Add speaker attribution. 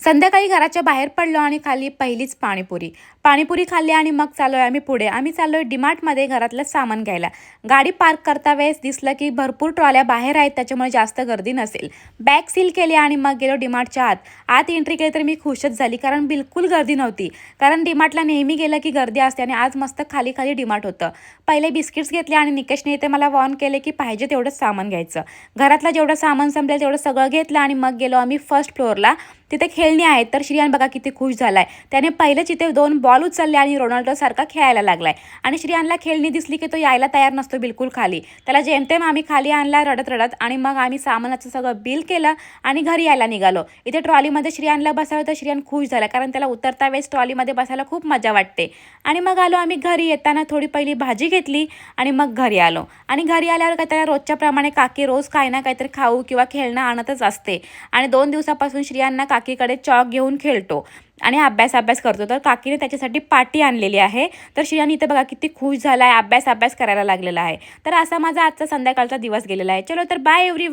Speaker 1: संध्याकाळी घराच्या बाहेर पडलो आणि खाली पहिलीच पाणीपुरी. पाणीपुरी खाल्ली आणि मग चाललोय आम्ही पुढे. आम्ही चाललोय डीमार्टमध्ये घरातलं सामान घ्यायला. गाडी पार्क करता वेळेस दिसलं की भरपूर ट्रॉल्या बाहेर आहेत त्याच्यामुळे जास्त गर्दी नसेल. बॅग सील केली आणि मग गेलो डिमार्टच्या आत. आत एंट्री केली तर मी खुशच झाली कारण बिलकुल गर्दी नव्हती. कारण डीमार्टला नेहमी गेलं की गर्दी असते आणि आज मस्त खाली खाली डिमार्ट होतं. पहिले बिस्किट्स घेतले आणि निकेशने इथे मला वॉर्न केले की पाहिजे तेवढंच सामान घ्यायचं. घरातलं जेवढं सामान संपलं तेवढं सगळं घेतलं आणि मग गेलो आम्ही फर्स्ट फ्लोअरला तिथे खेळणी आहेत तर श्रियान बघा किती खुश झालाय. त्याने पहिलेच इथे दोन बॉल उचलले आणि रोनाल्डोसारखा खेळायला लागलाय. आणि श्रियानला खेळणी दिसली की तो यायला तयार नसतो बिलकुल खाली. त्याला जेमतेम आम्ही खाली आणला रडत रडत आणि मग आम्ही सामानाचं सगळं बिल केलं आणि घरी यायला निघालो. इथे ट्रॉलीमध्ये श्रियानला बसावं तर श्रियान खुश झाला कारण त्याला उतरता वेळेस ट्रॉलीमध्ये बसायला खूप मजा वाटते. आणि मग आलो आम्ही घरी येताना थोडी पहिली भाजी घेतली आणि मग घरी आलो. आणि घरी आल्यावर काय त्याला रोजच्या प्रमाणे काकी रोज काही ना काहीतरी खाऊ किंवा खेळणं आणतच असते. आणि दोन दिवसापासून श्रियांना काकीकडे चॉक घेऊन खेळतो. आणि अभ्यास अभ्यास करतो. तर काकीने त्याच्यासाठी पाटी आणलेली आहे. तर श्रियान इथे बघा किती खुश झाला आहे अभ्यास अभ्यास करायला लागलेला आहे. तर असा माझा आजचा संध्याकाळचा दिवस गेलेला आहे. चलो तर बाय एव्हरी